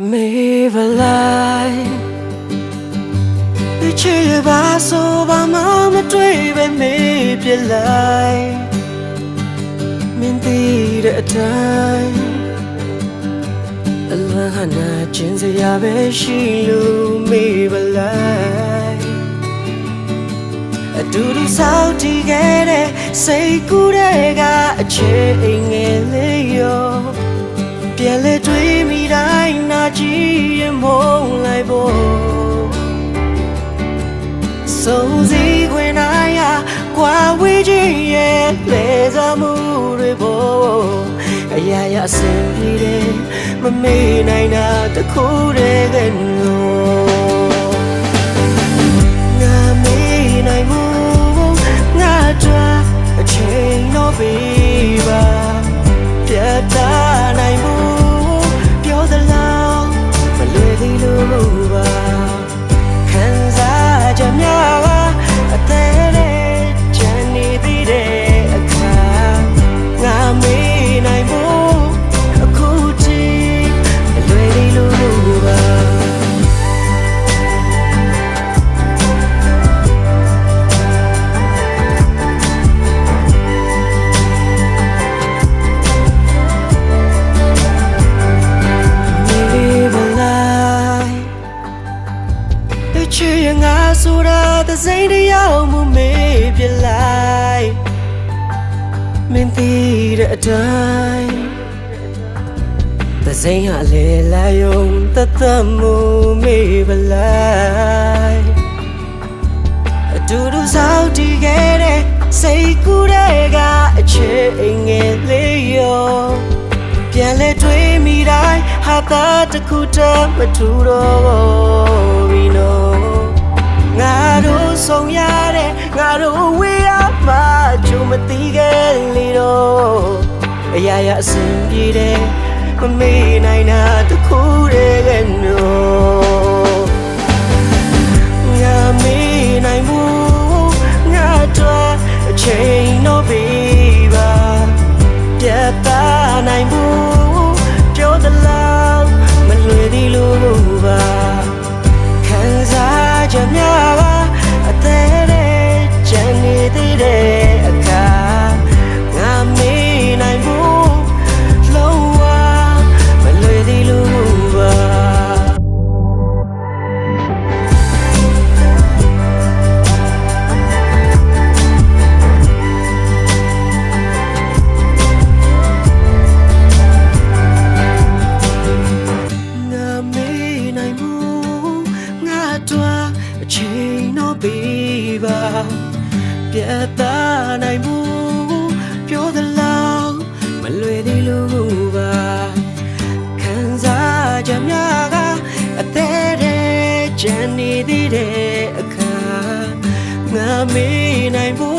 မေဗလိုက်ချေပါဆိုပါမမတွေ့ပဲမေးပြလိုက်မင်းတည်တဲ့အတိုင်းအလွန်ဟနာချင်းစရာပဲရှိလို့မေးဗလိုက်အတူတူစောင့်တည်ခဲ့တဲ့စိတ်ကူးတဲ့ကအချိန်ငယ်လေးရော ပြန်လဲတွေးမိတိုင်းနာကြည့်ရင်မုန်းလိုက်ဖို့စုံစည်းခွင်နိုင်ရာကွာဝေးခြင်းရဲ့လေစားမှုတွေဖို့အရာရာအဆင်ပြေတယ်မမေ့နိုင်တာတစ်ခုတည်းကလို့ တာသစိမ့်တရားမှုမေးပြလိုက်မင်းသိတဲ့အတိုင်းသစိမ့်ဟာလေလာယုံတသက်မှုမေးပလိုက်အတူတူစောင့်တည်ခဲ့တဲ့စိတ်ကူးတဲ့ကအချိန်ငယ်လေးရောပြန်လဲတွေးမိတိုင်းဟာသာတစ်ခုတည်းမထူတော့ဘူးနော်ငါတို့ ဆုံးရတဲ့ငါတို့ဝေးရမှချုံမသိခဲ့လေတော့အရာရာအဆင်ပြေတယ်မမေ့နိုင်တာတစ်ခုတည်းကနော် တော့ပေးပါပြတ်သားနိုင်မှုပြောသလားမလွယ်သေးလို့ပါခံစားချက်များကအသေးတဲ့ချမ်းနေသေးတဲ့အခါငါမေးနိုင်မှု